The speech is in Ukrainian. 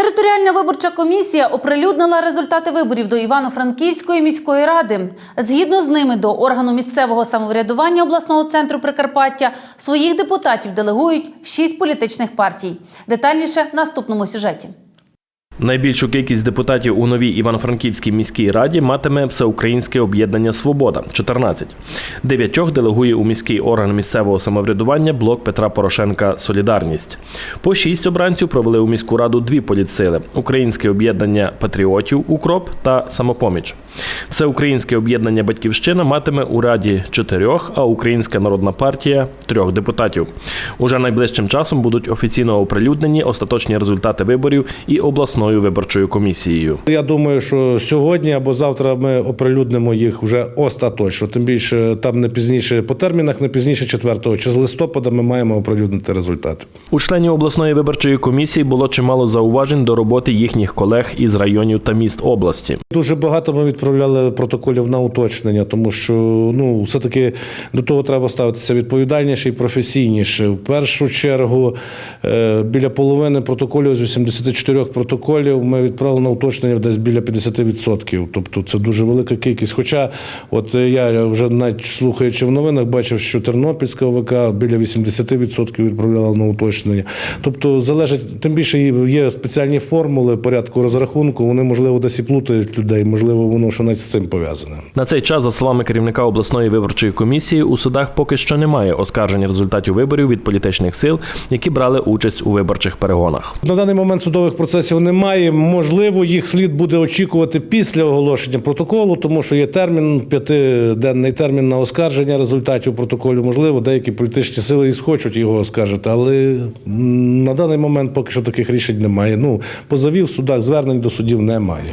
Територіальна виборча комісія оприлюднила результати виборів до Івано-Франківської міської ради. Згідно з ними до органу місцевого самоврядування обласного центру Прикарпаття своїх депутатів делегують шість політичних партій. Детальніше в наступному сюжеті. Найбільшу кількість депутатів у новій Івано-Франківській міській раді матиме Всеукраїнське об'єднання Свобода 14. Дев'ятьох делегує у міський орган місцевого самоврядування блок Петра Порошенка Солідарність. По шість обранців провели у міську раду дві політсили: Українське об'єднання патріотів Укроп та Самопоміч. Всеукраїнське об'єднання Батьківщина матиме у раді чотирьох, а Українська народна партія трьох депутатів. Уже найближчим часом будуть офіційно оприлюднені остаточні результати виборів і обласною виборчою комісією. Я думаю, що сьогодні або завтра ми оприлюднимо їх вже остаточно. Тим більше там не пізніше по термінах, не пізніше 4 чи з листопада ми маємо оприлюднити результати. У членів обласної виборчої комісії було чимало зауважень до роботи їхніх колег із районів та міст області. Дуже багато ми відправляли протоколів на уточнення, тому що ну все таки до того треба ставитися відповідальніше і професійніше. В першу чергу е, біля половини протоколів з 84 протоколів ми відправили на уточнення десь біля 50%. Тобто це дуже велика кількість. Хоча, от е, я вже навіть слухаючи в новинах, бачив, що Тернопільська ОВК біля 80% відправляла на уточнення. Тобто залежить, тим більше є спеціальні формули порядку розрахунку. Вони можливо десь і плутають людей, можливо, воно що навіть з цим пов'язане. На цей час, за словами керівника обласної виборчої комісії, у судах поки що немає оскарження результатів виборів від політичних сил, які брали участь у виборчих перегонах. На даний момент судових процесів немає. Можливо, їх слід буде очікувати після оголошення протоколу, тому що є термін, п'ятиденний термін на оскарження результатів протоколу. Можливо, деякі політичні сили і схочуть його оскаржити, але на даний момент поки що таких рішень немає. Ну, позовів в судах, звернень до судів немає.